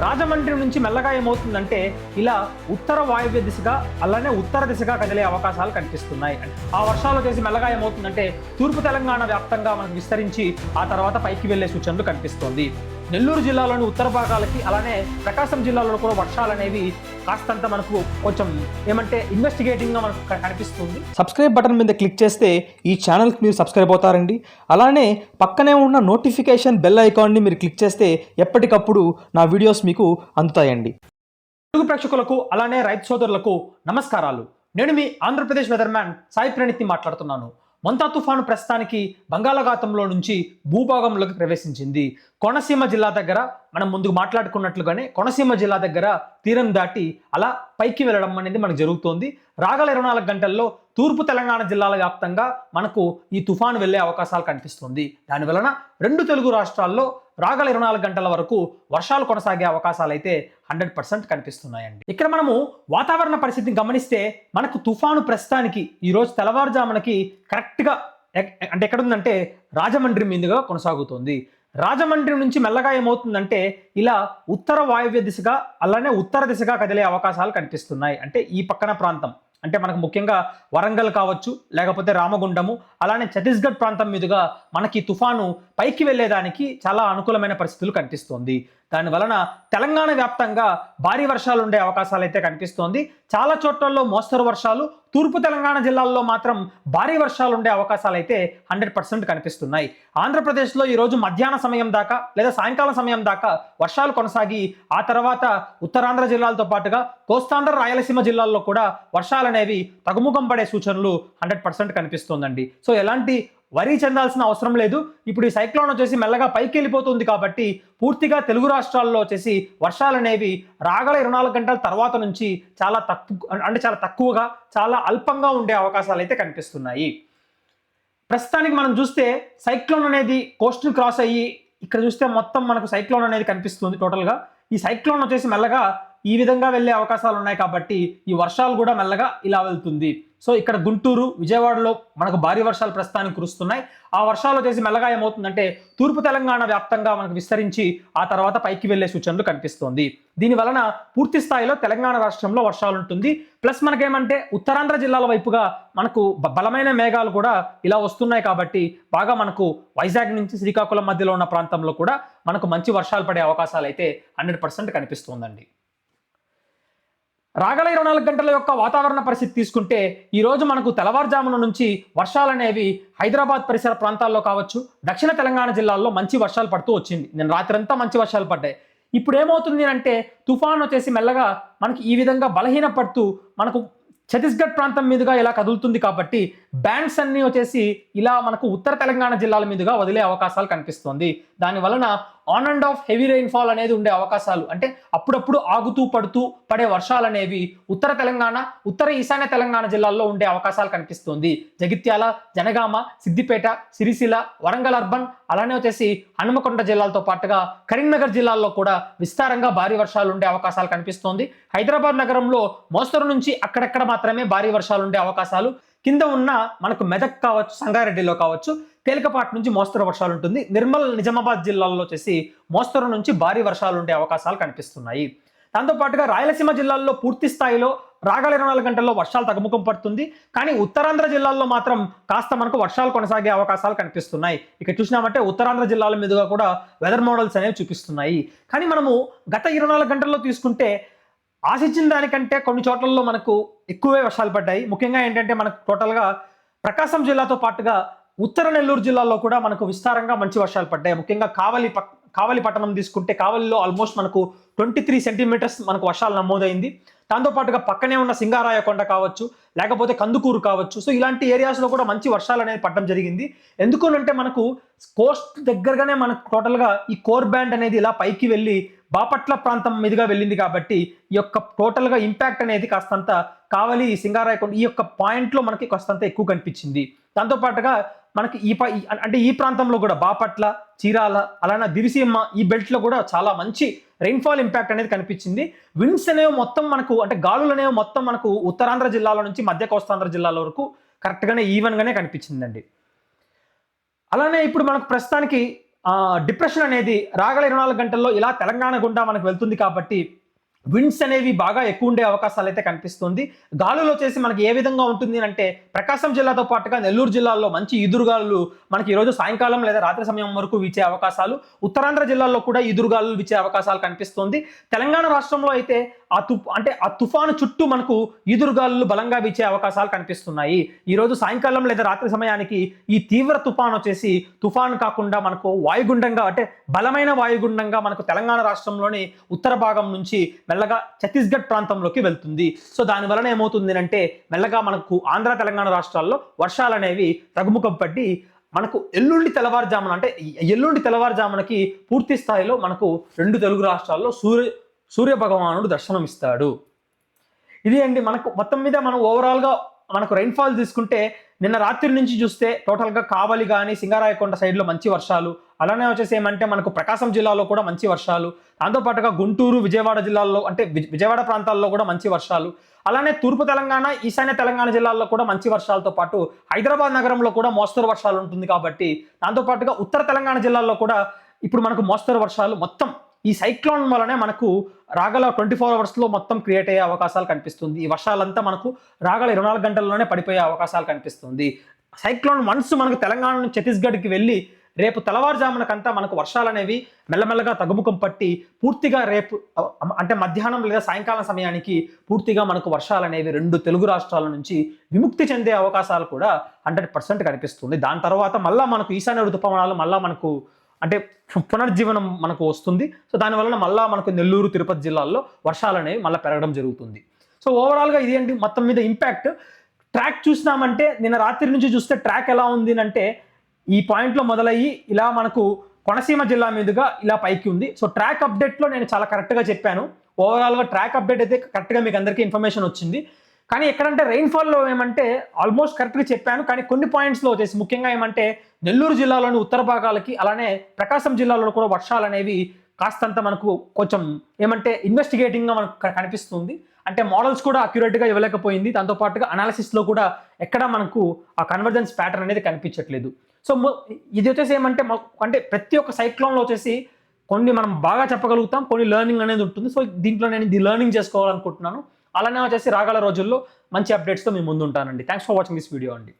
రాజమండ్రి నుంచి మెల్లగా ఏమవుతుందంటే ఇలా ఉత్తర వాయువ్య దిశగా అలానే ఉత్తర దిశగా కదిలే అవకాశాలు కనిపిస్తున్నాయి. ఆ వర్షాలు చేసి మెల్లగా ఏమవుతుందంటే తూర్పు తెలంగాణ వ్యాప్తంగా మనకు విస్తరించి ఆ తర్వాత పైకి వెళ్ళే సూచనలు కనిపిస్తోంది. నెల్లూరు జిల్లాలోని ఉత్తర భాగాలకి అలానే ప్రకాశం జిల్లాలో కూడా వర్షాలు అనేవి కాస్తంత మనకు కొంచెం ఏమంటే ఇన్వెస్టిగేటింగ్గా మనకు కనిపిస్తుంది. సబ్స్క్రైబ్ బటన్ మీద క్లిక్ చేస్తే ఈ ఛానల్కి మీరు సబ్స్క్రైబ్ అవుతారండి. అలానే పక్కనే ఉన్న నోటిఫికేషన్ బెల్ ఐకాన్ని మీరు క్లిక్ చేస్తే ఎప్పటికప్పుడు నా వీడియోస్ మీకు అందుతాయండి. తెలుగు ప్రేక్షకులకు అలానే రైతు సోదరులకు నమస్కారాలు. నేను మీ ఆంధ్రప్రదేశ్ వెదర్మ్యాన్ సాయి ప్రణిత్ని మాట్లాడుతున్నాను. మొంతా తుఫాను ప్రస్తుతానికి బంగాళాఖాతంలో నుంచి భూభాగంలోకి ప్రవేశించింది. కోనసీమ జిల్లా దగ్గర మనం ముందుకు మాట్లాడుకున్నట్లుగానే కోనసీమ జిల్లా దగ్గర తీరం దాటి అలా పైకి వెళ్ళడం అనేది మనకు జరుగుతోంది. రాగల ఇరవై నాలుగు గంటల్లో తూర్పు తెలంగాణ జిల్లాల వ్యాప్తంగా మనకు ఈ తుఫాను వెళ్ళే అవకాశాలు కనిపిస్తుంది. దాని వలన రెండు తెలుగు రాష్ట్రాల్లో రాగల ఇరవై నాలుగు గంటల వరకు వర్షాలు కొనసాగే అవకాశాలు అయితే హండ్రెడ్ పర్సెంట్ కనిపిస్తున్నాయండి. ఇక్కడ మనము వాతావరణ పరిస్థితిని గమనిస్తే మనకు తుఫాను ప్రస్తుతానికి ఈరోజు తెల్లవారుజామునకి కరెక్ట్గా అంటే ఎక్కడుందంటే రాజమండ్రి మీదుగా కొనసాగుతుంది. రాజమండ్రి నుంచి మెల్లగా ఏమవుతుందంటే ఇలా ఉత్తర వాయువ్య దిశగా అలానే ఉత్తర దిశగా కదిలే అవకాశాలు కనిపిస్తున్నాయి. అంటే ఈ పక్కన ప్రాంతం. అంటే మనకు ముఖ్యంగా వరంగల్ కావచ్చు లేకపోతే రామగుండము అలానే ఛత్తీస్గఢ్ ప్రాంతం మీదుగా మనకి తుఫాను పైకి వెళ్ళేదానికి చాలా అనుకూలమైన పరిస్థితులు కనిపిస్తోంది. దాని వలన తెలంగాణ వ్యాప్తంగా భారీ వర్షాలు ఉండే అవకాశాలు అయితే కనిపిస్తోంది. చాలా చోట్లలో మోస్తరు వర్షాలు తూర్పు తెలంగాణ జిల్లాల్లో మాత్రం భారీ వర్షాలు ఉండే అవకాశాలు అయితే హండ్రెడ్ పర్సెంట్ కనిపిస్తున్నాయి. ఆంధ్రప్రదేశ్లో ఈరోజు మధ్యాహ్న సమయం దాకా లేదా సాయంకాలం సమయం దాకా వర్షాలు కొనసాగి ఆ తర్వాత ఉత్తరాంధ్ర జిల్లాలతో పాటుగా కోస్తాంధ్ర రాయలసీమ జిల్లాల్లో కూడా వర్షాలు అనేవి తగుముఖం పడే సూచనలు హండ్రెడ్ పర్సెంట్ కనిపిస్తోందండి. సో ఎలాంటి వరి చెందాల్సిన అవసరం లేదు. ఇప్పుడు ఈ సైక్లోన్ వచ్చేసి మెల్లగా పైకి వెళ్ళిపోతుంది కాబట్టి పూర్తిగా తెలుగు రాష్ట్రాల్లో వచ్చేసి వర్షాలు అనేవి రాగల ఇరవై నాలుగు గంటల తర్వాత నుంచి చాలా తక్కువ అంటే చాలా తక్కువగా చాలా అల్పంగా ఉండే అవకాశాలు అయితే కనిపిస్తున్నాయి. ప్రస్తుతానికి మనం చూస్తే సైక్లోన్ అనేది కోస్ట్ని క్రాస్ అయ్యి ఇక్కడ చూస్తే మొత్తం మనకు సైక్లోన్ అనేది కనిపిస్తుంది టోటల్గా ఈ సైక్లోన్ వచ్చేసి మెల్లగా ఈ విధంగా వెళ్ళే అవకాశాలు ఉన్నాయి కాబట్టి ఈ వర్షాలు కూడా మెల్లగా ఇలా వెళ్తుంది. సో ఇక్కడ గుంటూరు విజయవాడలో మనకు భారీ వర్షాలు ప్రస్తుతానికి కురుస్తున్నాయి. ఆ వర్షాలు వచ్చేసి మెల్లగా ఏమవుతుందంటే తూర్పు తెలంగాణ వ్యాప్తంగా మనకు విస్తరించి ఆ తర్వాత పైకి వెళ్ళే సూచనలు కనిపిస్తోంది. దీని వలన పూర్తి స్థాయిలో తెలంగాణ రాష్ట్రంలో వర్షాలు ఉంటుంది. ప్లస్ మనకేమంటే ఉత్తరాంధ్ర జిల్లాల వైపుగా మనకు బలమైన మేఘాలు కూడా ఇలా వస్తున్నాయి కాబట్టి బాగా మనకు వైజాగ్ నుంచి శ్రీకాకుళం మధ్యలో ఉన్న ప్రాంతంలో కూడా మనకు మంచి వర్షాలు పడే అవకాశాలు అయితే హండ్రెడ్ పర్సెంట్ కనిపిస్తుందండి. రాగల ఇరవై నాలుగు గంటల యొక్క వాతావరణ పరిస్థితి తీసుకుంటే ఈ రోజు మనకు తెల్లవారుజామున నుంచి వర్షాలు అనేవి హైదరాబాద్ పరిసర ప్రాంతాల్లో కావచ్చు దక్షిణ తెలంగాణ జిల్లాల్లో మంచి వర్షాలు పడుతూ వచ్చింది. నేను రాత్రంతా మంచి వర్షాలు పడ్డాయి. ఇప్పుడు ఏమవుతుంది అంటే తుఫాన్ వచ్చేసి మెల్లగా మనకి ఈ విధంగా బలహీనపడుతూ మనకు ఛత్తీస్గఢ్ ప్రాంతం మీదుగా ఇలా కదులుతుంది కాబట్టి బ్యాండ్స్ అన్ని వచ్చేసి ఇలా మనకు ఉత్తర తెలంగాణ జిల్లాల మీదుగా వదిలే అవకాశాలు కనిపిస్తుంది. దాని వలన on and off heavy rainfall అనేది ఉండే అవకాశాలు అంటే అప్పుడప్పుడు ఆగుతూ పడుతూ పడే వర్షాలు అనేవి ఉత్తర తెలంగాణ ఉత్తర ఈశాన్య తెలంగాణ జిల్లాల్లో ఉండే అవకాశాలు కనిపిస్తుంది. జగిత్యాల జనగామ సిద్దిపేట సిరిసిల వరంగల్ అర్బన్ అలానే వచ్చేసి హనుమకొండ జిల్లాలతో పాటుగా కరీంనగర్ జిల్లాల్లో కూడా విస్తారంగా భారీ వర్షాలు ఉండే అవకాశాలు కనిపిస్తోంది. హైదరాబాద్ నగరంలో మోస్తరు నుంచి అక్కడక్కడ మాత్రమే భారీ వర్షాలు ఉండే అవకాశాలు కింద ఉన్న మనకు మెదక్ కావచ్చు సంగారెడ్డిలో కావచ్చు తేలికపాటి నుంచి మోస్తరు వర్షాలు ఉంటుంది. నిర్మల్ నిజామాబాద్ జిల్లాల్లో వచ్చేసి మోస్తరు నుంచి భారీ వర్షాలు ఉండే అవకాశాలు కనిపిస్తున్నాయి. దాంతోపాటుగా రాయలసీమ జిల్లాల్లో పూర్తి స్థాయిలో రాగల ఇరవై నాలుగు గంటల్లో వర్షాలు తగ్గుముఖం పడుతుంది. కానీ ఉత్తరాంధ్ర జిల్లాల్లో మాత్రం కాస్త మనకు వర్షాలు కొనసాగే అవకాశాలు కనిపిస్తున్నాయి. ఇక చూసినామంటే ఉత్తరాంధ్ర జిల్లాల మీదుగా కూడా వెదర్ మోడల్స్ అనేవి చూపిస్తున్నాయి. కానీ మనము గత ఇరవై నాలుగు గంటల్లో తీసుకుంటే ఆశించిన దానికంటే కొన్ని చోట్లలో మనకు ఎక్కువే వర్షాలు పడ్డాయి. ముఖ్యంగా ఏంటంటే మనకు టోటల్గా ప్రకాశం జిల్లాతో పాటుగా ఉత్తర నెల్లూరు జిల్లాలో కూడా మనకు విస్తారంగా మంచి వర్షాలు పడ్డాయి. ముఖ్యంగా కావలి ప కావలి పట్టణం తీసుకుంటే కావలిలో ఆల్మోస్ట్ మనకు ట్వంటీ త్రీ సెంటీమీటర్స్ మనకు వర్షాలు నమోదైంది. దాంతోపాటుగా పక్కనే ఉన్న సింగారాయ కొండ కావచ్చు లేకపోతే కందుకూరు కావచ్చు. సో ఇలాంటి ఏరియాస్లో కూడా మంచి వర్షాలు అనేది పడడం జరిగింది. ఎందుకు అంటే మనకు కోస్ట్ దగ్గరగానే మనకు టోటల్గా ఈ కోర్ బ్యాండ్ అనేది ఇలా పైకి వెళ్ళి బాపట్ల ప్రాంతం మీదుగా వెళ్ళింది కాబట్టి ఈ యొక్క టోటల్గా ఇంపాక్ట్ అనేది కాస్తంత కావలి ఈ సింగారాయకొండ ఈ యొక్క పాయింట్లో మనకి కాస్తంత ఎక్కువ కనిపించింది. దాంతోపాటుగా మనకి ఈ ప- ఈ- అంటే ఈ ప్రాంతంలో కూడా బాపట్ల చీరాల అలానే దివిసీమ ఈ బెల్ట్లో కూడా చాలా మంచి రెయిన్ఫాల్ ఇంపాక్ట్ అనేది కనిపించింది. విండ్స్ అనేవి మొత్తం మనకు అంటే గాలులు అనేవి మొత్తం మనకు ఉత్తరాంధ్ర జిల్లాల నుంచి మధ్య కోస్తాంధ్ర జిల్లాల వరకు కరెక్ట్గానే ఈవెన్గానే కనిపించిందండి. అలానే ఇప్పుడు మనకు ప్రస్తుతానికి డిప్రెషన్ అనేది రాగల ఇరవై నాలుగు గంటల్లో ఇలా తెలంగాణ గుండా మనకు వెళ్తుంది కాబట్టి విండ్స్ అనేవి బాగా ఎక్కువ ఉండే అవకాశాలు అయితే కనిపిస్తుంది. గాలులు వచ్చేసి మనకి ఏ విధంగా ఉంటుంది అంటే ప్రకాశం జిల్లాతో పాటుగా నెల్లూరు జిల్లాలో మంచి ఈదురుగాలు మనకి ఈరోజు సాయంకాలం లేదా రాత్రి సమయం వరకు వీచే అవకాశాలు. ఉత్తరాంధ్ర జిల్లాల్లో కూడా ఈదురుగాలు వీచే అవకాశాలు కనిపిస్తుంది. తెలంగాణ రాష్ట్రంలో అయితే ఆ తు అంటే ఆ తుఫాను చుట్టూ మనకు ఈదురుగాలు బలంగా వీచే అవకాశాలు కనిపిస్తున్నాయి. ఈరోజు సాయంకాలం లేదా రాత్రి సమయానికి ఈ తీవ్ర తుఫాన్ వచ్చేసి తుఫాన్ కాకుండా మనకు వాయుగుండంగా అంటే బలమైన వాయుగుండంగా మనకు తెలంగాణ రాష్ట్రంలోని ఉత్తర భాగం నుంచి మెల్లగా ఛత్తీస్గఢ్ ప్రాంతంలోకి వెళ్తుంది. సో దాని వలన ఏమవుతుంది అంటే మెల్లగా మనకు ఆంధ్ర తెలంగాణ రాష్ట్రాల్లో వర్షాలు అనేవి తగ్గుముఖం పట్టి మనకు ఎల్లుండి తెల్లవారుజామున అంటే ఎల్లుండి తెల్లవారుజామునకి పూర్తి స్థాయిలో మనకు రెండు తెలుగు రాష్ట్రాల్లో సూర్య సూర్య భగవానుడు దర్శనం ఇస్తాడు ఇది అండి మనకు మొత్తం మీద మనం ఓవరాల్గా మనకు రైన్ఫాల్ తీసుకుంటే నిన్న రాత్రి నుంచి చూస్తే టోటల్గా కావలి కానీ సింగారాయకొండ సైడ్లో మంచి వర్షాలు. అలానే వచ్చేసి ఏమంటే మనకు ప్రకాశం జిల్లాలో కూడా మంచి వర్షాలు. దాంతోపాటుగా గుంటూరు విజయవాడ జిల్లాల్లో అంటే విజయవాడ ప్రాంతాల్లో కూడా మంచి వర్షాలు. అలానే తూర్పు తెలంగాణ ఈశాన్య తెలంగాణ జిల్లాల్లో కూడా మంచి వర్షాలతో పాటు హైదరాబాద్ నగరంలో కూడా మోస్తరు వర్షాలు ఉంటుంది కాబట్టి దాంతోపాటుగా ఉత్తర తెలంగాణ జిల్లాల్లో కూడా ఇప్పుడు మనకు మోస్తరు వర్షాలు మొత్తం ఈ సైక్లోన్ వలనే మనకు రాగల ట్వంటీ ఫోర్ అవర్స్లో మొత్తం క్రియేట్ అయ్యే అవకాశాలు కనిపిస్తుంది. ఈ వర్షాలంతా మనకు రాగల ఇరవై నాలుగు గంటల్లోనే పడిపోయే అవకాశాలు కనిపిస్తుంది. సైక్లోన్ వన్స్ మనకు తెలంగాణ నుంచి ఛత్తీస్గఢ్కి వెళ్ళి రేపు తెల్లవారుజామునకంతా మనకు వర్షాలు అనేవి మెల్లమెల్లగా తగ్గుముఖం పట్టి పూర్తిగా రేపు అంటే మధ్యాహ్నం లేదా సాయంకాలం సమయానికి పూర్తిగా మనకు వర్షాలు అనేవి రెండు తెలుగు రాష్ట్రాల నుంచి విముక్తి చెందే అవకాశాలు కూడా హండ్రెడ్ పర్సెంట్ కనిపిస్తుంది. దాని తర్వాత మళ్ళీ మనకు ఈశాన్య ఋతుపవనాలు మళ్ళీ మనకు అంటే పునర్జీవనం మనకు వస్తుంది. సో దానివల్ల మళ్ళీ మనకు నెల్లూరు తిరుపతి జిల్లాల్లో వర్షాలు అనేవి మళ్ళీ పెరగడం జరుగుతుంది. సో ఓవరాల్గా ఇది ఏంటి? మొత్తం మీద ఇంపాక్ట్ ట్రాక్ చూసినామంటే నిన్న రాత్రి నుంచి చూస్తే ట్రాక్ ఎలా ఉంది అంటే ఈ పాయింట్లో మొదలయ్యి ఇలా మనకు కొనసీమ జిల్లా మీదుగా ఇలా పైకి ఉంది. సో ట్రాక్ అప్డేట్లో నేను చాలా కరెక్ట్గా చెప్పాను. ఓవరాల్గా ట్రాక్ అప్డేట్ అయితే కరెక్ట్గా మీకు అందరికీ ఇన్ఫర్మేషన్ వచ్చింది. కానీ ఎక్కడంటే రెయిన్ఫాల్లో ఏమంటే ఆల్మోస్ట్ కరెక్ట్గా చెప్పాను కానీ కొన్ని పాయింట్స్లో వచ్చేసి ముఖ్యంగా ఏమంటే నెల్లూరు జిల్లాలోని ఉత్తర భాగాలకి అలానే ప్రకాశం జిల్లాలో కూడా వర్షాలు అనేవి కాస్తంత మనకు కొంచెం ఏమంటే ఇన్వెస్టిగేటింగ్గా మనకు కనిపిస్తుంది. అంటే మోడల్స్ కూడా అక్యురేట్గా ఇవ్వలేకపోయింది. దాంతోపాటుగా అనాలిసిస్లో కూడా ఎక్కడ మనకు ఆ కన్వర్జెన్స్ ప్యాటర్న్ అనేది కనిపించట్లేదు. సో ఇది వచ్చేసి ఏమంటే అంటే ప్రతి ఒక్క సైక్లోన్లో వచ్చేసి కొన్ని మనం బాగా చెప్పగలుగుతాం కొన్ని లెర్నింగ్ అనేది ఉంటుంది. సో దీంట్లో నేను ఇది లెర్నింగ్ చేసుకోవాలనుకుంటున్నాను. అలానే వచ్చేసి రాగల రోజుల్లో మంచి అప్డేట్స్తో మీ ముందు ఉంటానండి thanks for watching this video అండి.